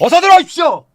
어서 들어오십시오.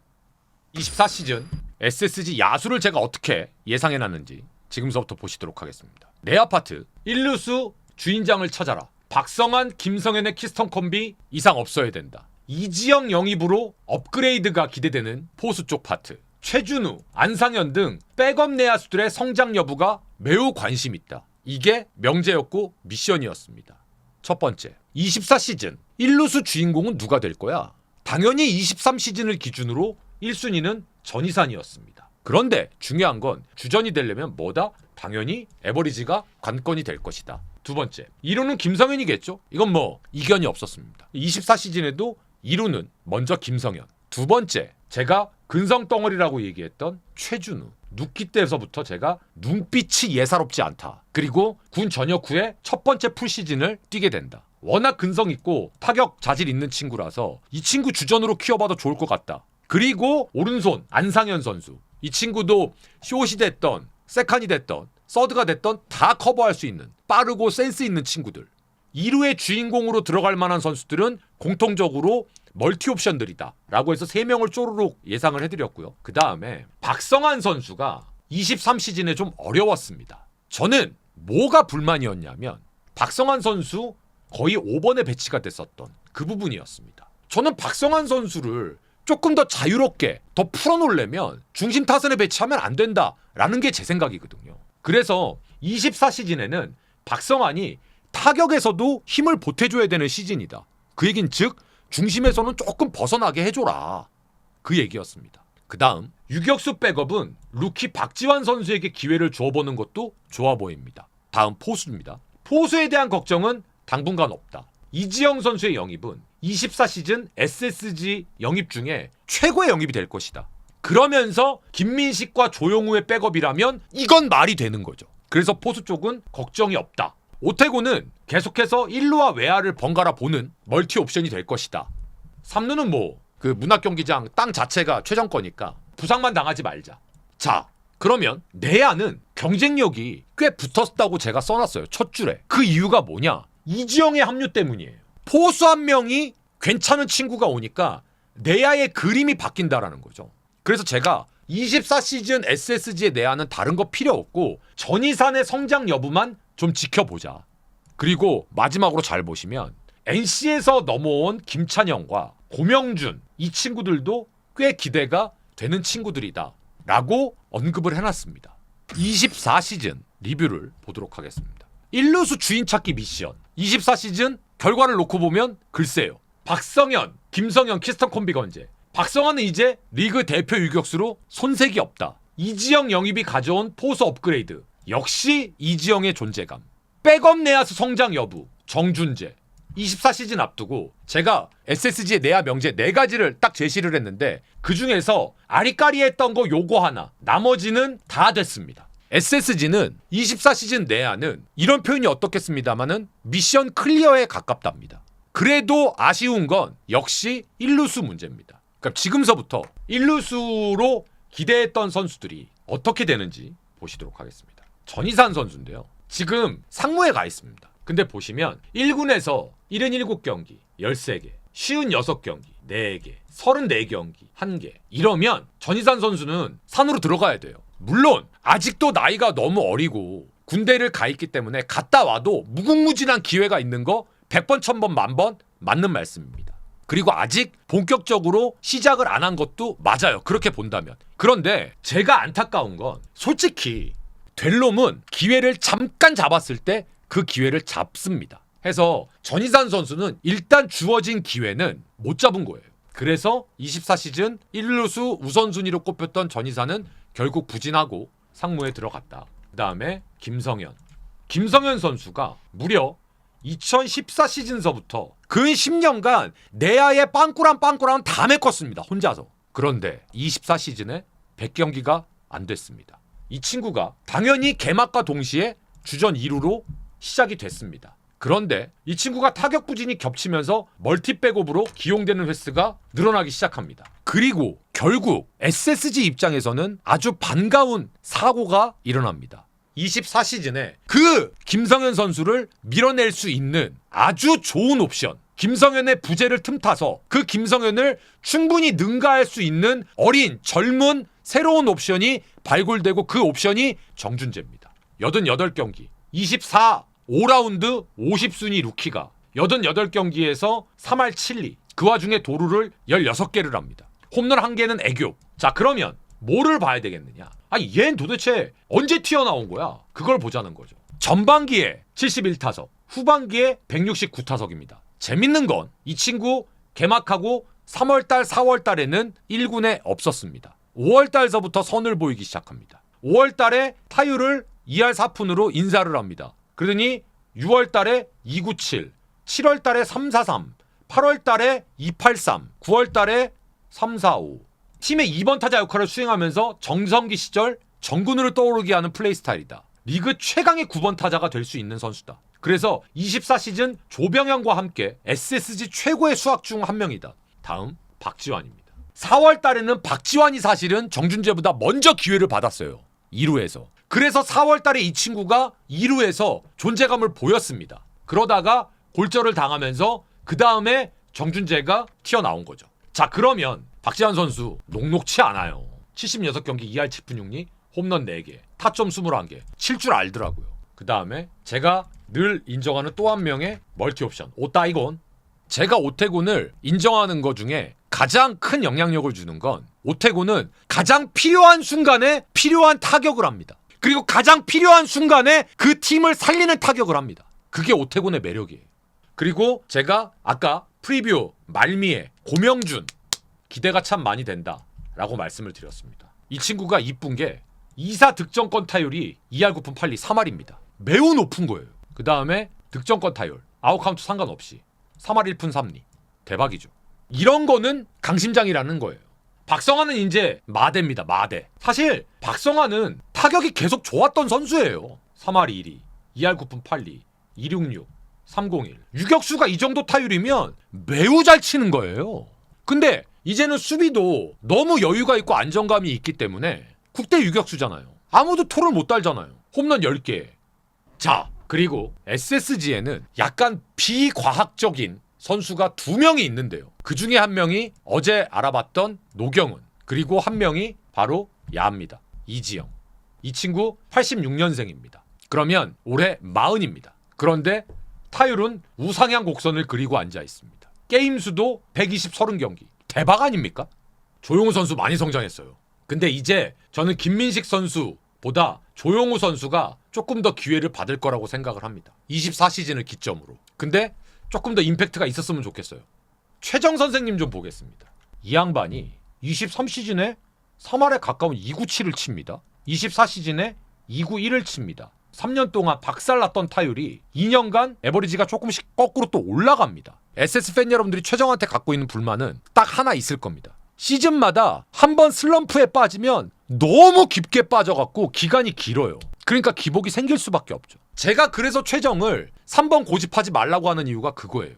24시즌 SSG 야수를 제가 어떻게 예상해놨는지 지금서부터 보시도록 하겠습니다. 내 아파트 1루수 주인장을 찾아라. 박성환, 김성현의 키스턴 콤비 이상 없어야 된다. 이지영 영입으로 업그레이드가 기대되는 포수 쪽 파트. 최준우, 안상현 등 백업 내야수들의 성장 여부가 매우 관심 있다. 이게 명제였고 미션이었습니다. 첫 번째, 24시즌 1루수 주인공은 누가 될 거야? 당연히 23 시즌을 기준으로 1순위는 전희산이었습니다. 그런데 중요한 건 주전이 되려면 뭐다? 당연히 에버리지가 관건이 될 것이다. 두 번째, 1루는 김성현이겠죠? 이건 뭐 이견이 없었습니다. 24 시즌에도 2루는 먼저 김성현. 두 번째, 제가 근성 덩어리라고 얘기했던 최준우. 눕기 때에서부터 제가 눈빛이 예사롭지 않다. 그리고 군 전역 후에 첫 번째 풀 시즌을 뛰게 된다. 워낙 근성 있고 타격 자질 있는 친구라서 이 친구 주전으로 키워봐도 좋을 것 같다. 그리고 오른손 안상현 선수. 이 친구도 숏이 됐던 세칸이 됐던 서드가 됐던 다 커버할 수 있는 빠르고 센스 있는 친구들. 2루의 주인공으로 들어갈 만한 선수들은 공통적으로 멀티 옵션들이다. 라고 해서 3명을 쪼르륵 예상을 해드렸고요. 그 다음에 박성환 선수가 23 시즌에 좀 어려웠습니다. 저는 뭐가 불만이었냐면 박성환 선수 거의 5번에 배치가 됐었던 그 부분이었습니다. 저는 박성환 선수를 조금 더 자유롭게 더 풀어놓으려면 중심 타선에 배치하면 안 된다라는 게 제 생각이거든요. 그래서 24 시즌에는 박성환이 타격에서도 힘을 보태줘야 되는 시즌이다. 그 얘긴 즉 중심에서는 조금 벗어나게 해줘라. 그 얘기였습니다. 그 다음 유격수 백업은 루키 박지환 선수에게 기회를 주어보는 것도 좋아 보입니다. 다음 포수입니다. 포수에 대한 걱정은 당분간 없다. 이지영 선수의 영입은 24시즌 SSG 영입 중에 최고의 영입이 될 것이다. 그러면서 김민식과 조용우의 백업이라면 이건 말이 되는 거죠. 그래서 포수 쪽은 걱정이 없다. 오태고는 계속해서 1루와 외야를 번갈아 보는 멀티 옵션이 될 것이다. 3루는 뭐 그 문학 경기장 땅 자체가 최정거니까 부상만 당하지 말자. 자, 그러면 내야는 경쟁력이 꽤 붙었다고 제가 써놨어요. 첫 줄에. 그 이유가 뭐냐? 이지영의 합류 때문이에요. 포수 한 명이 괜찮은 친구가 오니까 내야의 그림이 바뀐다라는 거죠. 그래서 제가 24시즌 SSG의 내야는 다른 거 필요 없고 전이산의 성장 여부만 좀 지켜보자. 그리고 마지막으로 잘 보시면 NC에서 넘어온 김찬영과 고명준 이 친구들도 꽤 기대가 되는 친구들이다. 라고 언급을 해놨습니다. 24시즌 리뷰를 보도록 하겠습니다. 1루수 주인 찾기 미션 24시즌 결과를 놓고 보면 글쎄요. 박성현, 김성현 키스턴 콤비가 언제? 박성현은 이제 리그 대표 유격수로 손색이 없다. 이지영 영입이 가져온 포수 업그레이드 역시 이지영의 존재감. 백업 내야수 성장 여부 정준재 24시즌 앞두고 제가 SSG의 내야 명제 네 가지를 딱 제시를 했는데 그 중에서 아리까리 했던 거 요거 하나 나머지는 다 됐습니다. SSG는 24시즌 내야는 이런 표현이 어떻겠습니다마는 미션 클리어에 가깝답니다. 그래도 아쉬운 건 역시 1루수 문제입니다. 그러니까 지금서부터 1루수로 기대했던 선수들이 어떻게 되는지 보시도록 하겠습니다. 전희산 선수인데요. 지금 상무에 가 있습니다. 근데 보시면 1군에서 77경기 13개, 56경기 4개, 34경기 1개. 이러면 전희산 선수는 산으로 들어가야 돼요. 물론 아직도 나이가 너무 어리고 군대를 가 있기 때문에 갔다 와도 무궁무진한 기회가 있는 거 100번, 1000번, 만번 맞는 말씀입니다. 그리고 아직 본격적으로 시작을 안 한 것도 맞아요. 그렇게 본다면. 그런데 제가 안타까운 건 솔직히 될 놈은 기회를 잠깐 잡았을 때 그 기회를 잡습니다. 해서 전희산 선수는 일단 주어진 기회는 못 잡은 거예요. 그래서 24시즌 1루수 우선순위로 꼽혔던 전희산은 결국 부진하고 상무에 들어갔다. 그 다음에 김성현. 김성현 선수가 무려 2014 시즌서부터 근 10년간 내야의 빵꾸랑 빵꾸랑 다 메꿨습니다. 혼자서. 그런데 24 시즌에 100경기가 안 됐습니다. 이 친구가 당연히 개막과 동시에 주전 2루로 시작이 됐습니다. 그런데 이 친구가 타격 부진이 겹치면서 멀티 백업으로 기용되는 횟수가 늘어나기 시작합니다. 그리고 결국 SSG 입장에서는 아주 반가운 사고가 일어납니다. 24시즌에 그 김성현 선수를 밀어낼 수 있는 아주 좋은 옵션 김성현의 부재를 틈타서 그 김성현을 충분히 능가할 수 있는 어린 젊은 새로운 옵션이 발굴되고 그 옵션이 정준재입니다. 88경기 24 5라운드 50순위 루키가 88경기에서 3할 7리 그 와중에 도루를 16개를 합니다. 홈런 1개는 애교. 자 그러면 뭐를 봐야 되겠느냐? 아니 얜 도대체 언제 튀어나온 거야? 그걸 보자는 거죠. 전반기에 71타석, 후반기에 169타석입니다. 재밌는 건 이 친구 개막하고 3월달, 4월달에는 1군에 없었습니다. 5월달서부터 선을 보이기 시작합니다. 5월달에 타율을 2할 4푼으로 인사를 합니다. 그러더니 6월달에 297, 7월달에 343, 8월달에 283, 9월달에 345. 팀의 2번 타자 역할을 수행하면서 정성기 시절 정군으로 떠오르게 하는 플레이 스타일이다. 리그 최강의 9번 타자가 될 수 있는 선수다. 그래서 24시즌 조병현과 함께 SSG 최고의 수학 중 한 명이다. 다음 박지환입니다. 4월 달에는 박지환이 사실은 정준재보다 먼저 기회를 받았어요. 2루에서. 그래서 4월 달에 이 친구가 2루에서 존재감을 보였습니다. 그러다가 골절을 당하면서 그 다음에 정준재가 튀어나온 거죠. 자 그러면 박지환 선수 녹록치 않아요. 76경기 2할 7푼 6리 홈런 4개 타점 21개 칠 줄 알더라고요. 그 다음에 제가 늘 인정하는 또 한 명의 멀티 옵션 오따이곤 제가 오태곤을 인정하는 것 중에 가장 큰 영향력을 주는 건 오태곤은 가장 필요한 순간에 필요한 타격을 합니다. 그리고 가장 필요한 순간에 그 팀을 살리는 타격을 합니다. 그게 오태곤의 매력이에요. 그리고 제가 아까 프리뷰 말미에 고명준 기대가 참 많이 된다 라고 말씀을 드렸습니다. 이 친구가 이쁜 게 2사 득점권 타율이 2할 9푼 8리 3할입니다. 매우 높은 거예요. 그 다음에 득점권 타율 아웃카운트 상관없이 3할 1푼 3리 대박이죠. 이런 거는 강심장이라는 거예요. 박성환은 이제 마대입니다. 마대. 사실 박성환은 타격이 계속 좋았던 선수예요. 3할 2리, 2할 9푼 8리, 266, 301. 유격수가 이 정도 타율이면 매우 잘 치는 거예요. 근데 이제는 수비도 너무 여유가 있고 안정감이 있기 때문에 국대 유격수잖아요. 아무도 토를 못 달잖아요. 홈런 10개. 자, 그리고 SSG에는 약간 비과학적인 선수가 두 명이 있는데요. 그 중에 한 명이 어제 알아봤던 노경은 그리고 한 명이 바로 야입니다. 이지영. 이 친구 86년생입니다. 그러면 올해 마흔입니다. 그런데 타율은 우상향 곡선을 그리고 앉아 있습니다. 게임 수도 120, 30경기. 대박 아닙니까? 조용우 선수 많이 성장했어요. 근데 이제 저는 김민식 선수보다 조용우 선수가 조금 더 기회를 받을 거라고 생각을 합니다. 24시즌을 기점으로. 근데 조금 더 임팩트가 있었으면 좋겠어요. 최정 선생님 좀 보겠습니다. 이 양반이 23시즌에 3할에 가까운 297을 칩니다. 24시즌에 291을 칩니다. 3년 동안 박살났던 타율이 2년간 에버리지가 조금씩 거꾸로 또 올라갑니다. SS 팬 여러분들이 최정한테 갖고 있는 불만은 딱 하나 있을 겁니다. 시즌마다 한 번 슬럼프에 빠지면 너무 깊게 빠져갖고 기간이 길어요. 그러니까 기복이 생길 수밖에 없죠. 제가 그래서 최정을 3번 고집하지 말라고 하는 이유가 그거예요.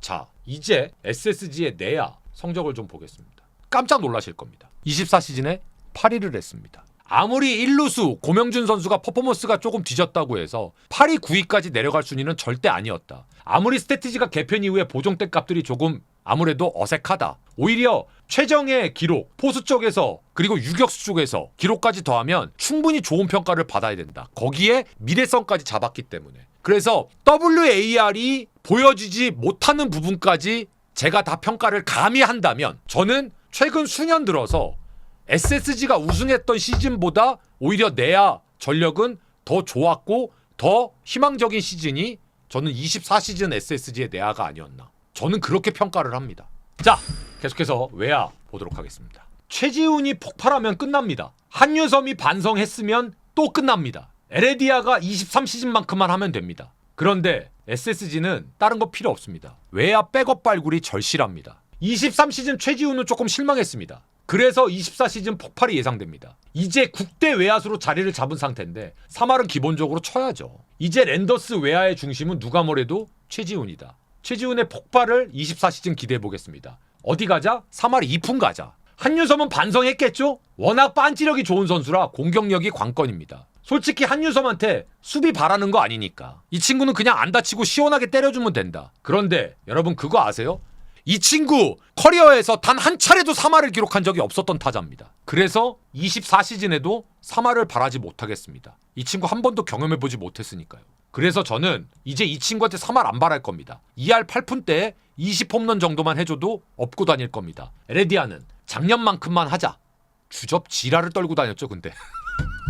자, 이제 SSG의 내야 성적을 좀 보겠습니다. 깜짝 놀라실 겁니다. 24시즌에 8위를 했습니다. 아무리 1루수 고명준 선수가 퍼포먼스가 조금 뒤졌다고 해서 8위, 9위까지 내려갈 순위는 절대 아니었다. 아무리 스태티지가 개편 이후에 보정대 값들이 조금 아무래도 어색하다. 오히려 최정의 기록, 포수 쪽에서 그리고 유격수 쪽에서 기록까지 더하면 충분히 좋은 평가를 받아야 된다. 거기에 미래성까지 잡았기 때문에. 그래서 WAR이 보여지지 못하는 부분까지 제가 다 평가를 감히 한다면 저는 최근 수년 들어서 SSG가 우승했던 시즌보다 오히려 내야 전력은 더 좋았고 더 희망적인 시즌이 저는 24시즌 SSG의 내야가 아니었나. 저는 그렇게 평가를 합니다. 자, 계속해서 외야 보도록 하겠습니다. 최지훈이 폭발하면 끝납니다. 한유섬이 반성했으면 또 끝납니다. 에레디아가 23시즌만큼만 하면 됩니다. 그런데 SSG는 다른 거 필요 없습니다. 외야 백업 발굴이 절실합니다. 23시즌 최지훈은 조금 실망했습니다. 그래서 24시즌 폭발이 예상됩니다. 이제 국대 외야수로 자리를 잡은 상태인데 3할은 기본적으로 쳐야죠. 이제 랜더스 외야의 중심은 누가 뭐래도 최지훈이다. 최지훈의 폭발을 24시즌 기대해 보겠습니다. 어디 가자? 3할 2푼 가자. 한유섬은 반성했겠죠? 워낙 빤지력이 좋은 선수라 공격력이 관건입니다. 솔직히 한유섬한테 수비 바라는 거 아니니까. 이 친구는 그냥 안 다치고 시원하게 때려주면 된다. 그런데 여러분 그거 아세요? 이 친구 커리어에서 단 한 차례도 3할을 기록한 적이 없었던 타자입니다. 그래서 24시즌에도 3할을 바라지 못하겠습니다. 이 친구 한 번도 경험해보지 못했으니까요. 그래서 저는 이제 이 친구한테 3할 안 바랄 겁니다. 2할 8푼 때에 20홈런 정도만 해줘도 업고 다닐 겁니다. 에레디아는 작년만큼만 하자. 주접 지랄을 떨고 다녔죠, 근데.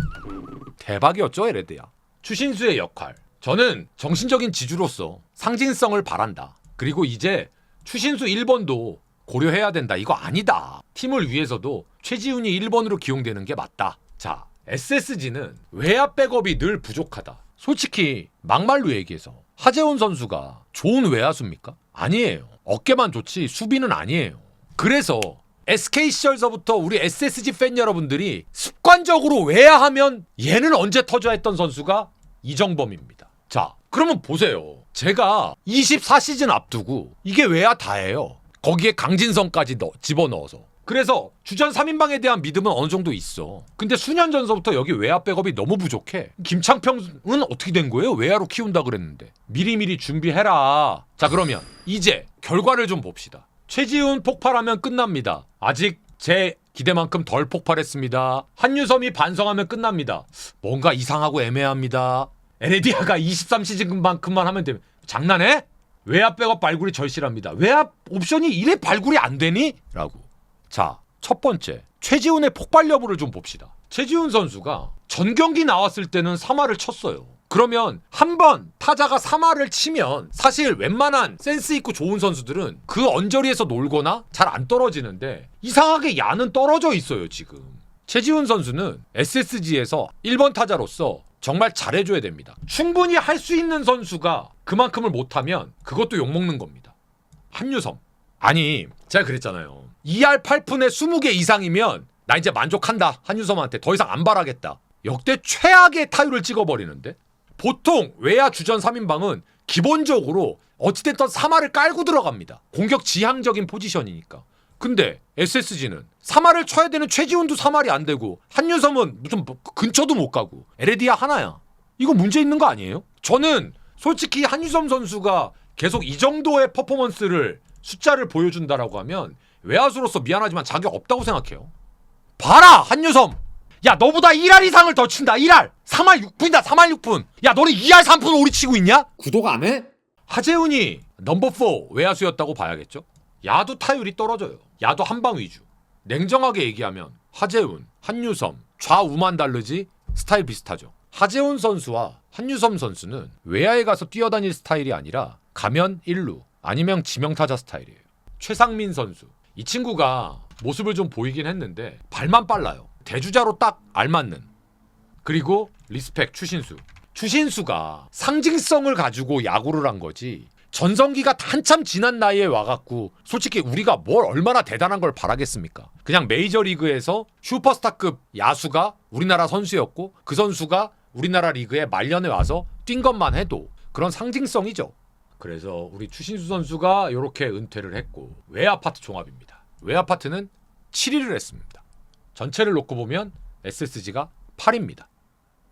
대박이었죠, 에레디아. 추신수의 역할. 저는 정신적인 지주로서 상징성을 바란다. 그리고 이제 추신수 1번도 고려해야 된다. 이거 아니다. 팀을 위해서도 최지훈이 1번으로 기용되는 게 맞다. 자, SSG는 외야 백업이 늘 부족하다. 솔직히 막말로 얘기해서 하재훈 선수가 좋은 외야수입니까? 아니에요. 어깨만 좋지 수비는 아니에요. 그래서 SK 시절서부터 우리 SSG 팬 여러분들이 습관적으로 외야하면 얘는 언제 터져 했던 선수가 이정범입니다. 자, 그러면 보세요. 제가 24시즌 앞두고 이게 외야 다예요. 거기에 강진성까지 넣, 집어넣어서. 그래서 주전 3인방에 대한 믿음은 어느 정도 있어. 근데 수년 전서부터 여기 외야 백업이 너무 부족해. 김창평은 어떻게 된 거예요? 외야로 키운다 그랬는데. 미리미리 준비해라. 자, 그러면 이제 결과를 좀 봅시다. 최지훈 폭발하면 끝납니다. 아직 제 기대만큼 덜 폭발했습니다. 한유섬이 반성하면 끝납니다. 뭔가 이상하고 애매합니다. 에레디아가 23시즌만큼만 하면 되면 장난해? 외압 백업 발굴이 절실합니다. 외압 옵션이 이래 발굴이 안 되니? 라고. 자, 첫 번째. 최지훈의 폭발 여부를 좀 봅시다. 최지훈 선수가 전 경기 나왔을 때는 3할을 쳤어요. 그러면 한 번 타자가 3할을 치면 사실 웬만한 센스 있고 좋은 선수들은 그 언저리에서 놀거나 잘 안 떨어지는데 이상하게 야는 떨어져 있어요, 지금. 최지훈 선수는 SSG에서 1번 타자로서 정말 잘해줘야 됩니다. 충분히 할 수 있는 선수가 그만큼을 못하면 그것도 욕먹는 겁니다. 한유섬. 아니, 제가 그랬잖아요. 2할 8푼에 20개 이상이면 나 이제 만족한다. 한유섬한테 더 이상 안 바라겠다. 역대 최악의 타율을 찍어버리는데? 보통 외야 주전 3인방은 기본적으로 어찌됐든 3할을 깔고 들어갑니다. 공격 지향적인 포지션이니까. 근데 SSG는 3할을 쳐야 되는 최지훈도 3할이 안 되고 한유섬은 무슨 뭐 근처도 못 가고 에레디아 하나야. 이거 문제 있는 거 아니에요? 저는 솔직히 한유섬 선수가 계속 이 정도의 퍼포먼스를 숫자를 보여준다라고 하면 외야수로서 미안하지만 자격 없다고 생각해요. 봐라 한유섬. 야 너보다 1할 이상을 더 친다 1할 3할 6분이다 3할 6분 야 너는 2할 3분 오리 치고 있냐? 구독 안 해? 하재훈이 넘버 4 외야수였다고 봐야겠죠? 야도 타율이 떨어져요. 야도 한방 위주. 냉정하게 얘기하면 하재훈, 한유섬, 좌우만 다르지 스타일 비슷하죠. 하재훈 선수와 한유섬 선수는 외야에 가서 뛰어다닐 스타일이 아니라 가면 1루 아니면 지명타자 스타일이에요. 최상민 선수. 이 친구가 모습을 좀 보이긴 했는데 발만 빨라요. 대주자로 딱 알맞는. 그리고 리스펙 추신수. 추신수가 상징성을 가지고 야구를 한 거지. 전성기가 한참 지난 나이에 와갖고 솔직히 우리가 뭘 얼마나 대단한 걸 바라겠습니까? 그냥 메이저리그에서 슈퍼스타급 야수가 우리나라 선수였고 그 선수가 우리나라 리그에 말년에 와서 뛴 것만 해도 그런 상징성이죠. 그래서 우리 추신수 선수가 이렇게 은퇴를 했고 외아파트 종합입니다. 외아파트는 7위를 했습니다. 전체를 놓고 보면 SSG가 8위입니다.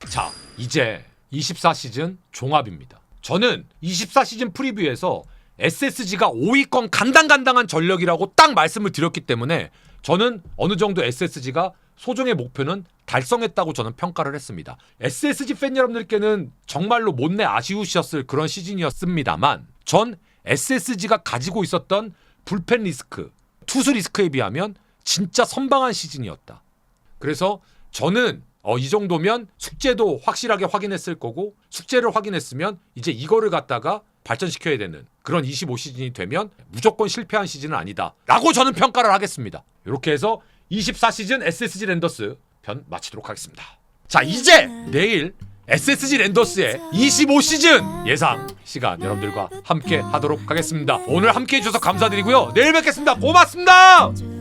자, 이제 24 시즌 종합입니다. 저는 24 시즌 프리뷰에서 SSG가 5위권 간당간당한 전력이라고 딱 말씀을 드렸기 때문에 저는 어느 정도 SSG가 소정의 목표는 달성했다고 저는 평가를 했습니다. SSG 팬 여러분들께는 정말로 못내 아쉬우셨을 그런 시즌이었습니다만 전 SSG가 가지고 있었던 불펜 리스크, 투수 리스크에 비하면 진짜 선방한 시즌이었다. 그래서 저는 어, 이 정도면 숙제도 확실하게 확인했을 거고 숙제를 확인했으면 이제 이거를 갖다가 발전시켜야 되는 그런 25시즌이 되면 무조건 실패한 시즌은 아니다. 라고 저는 평가를 하겠습니다. 이렇게 해서 24시즌 SSG 랜더스 편 마치도록 하겠습니다. 자, 이제 내일 SSG 랜더스의 25시즌 예상 시간 여러분들과 함께 하도록 하겠습니다. 오늘 함께 해주셔서 감사드리고요. 내일 뵙겠습니다. 고맙습니다.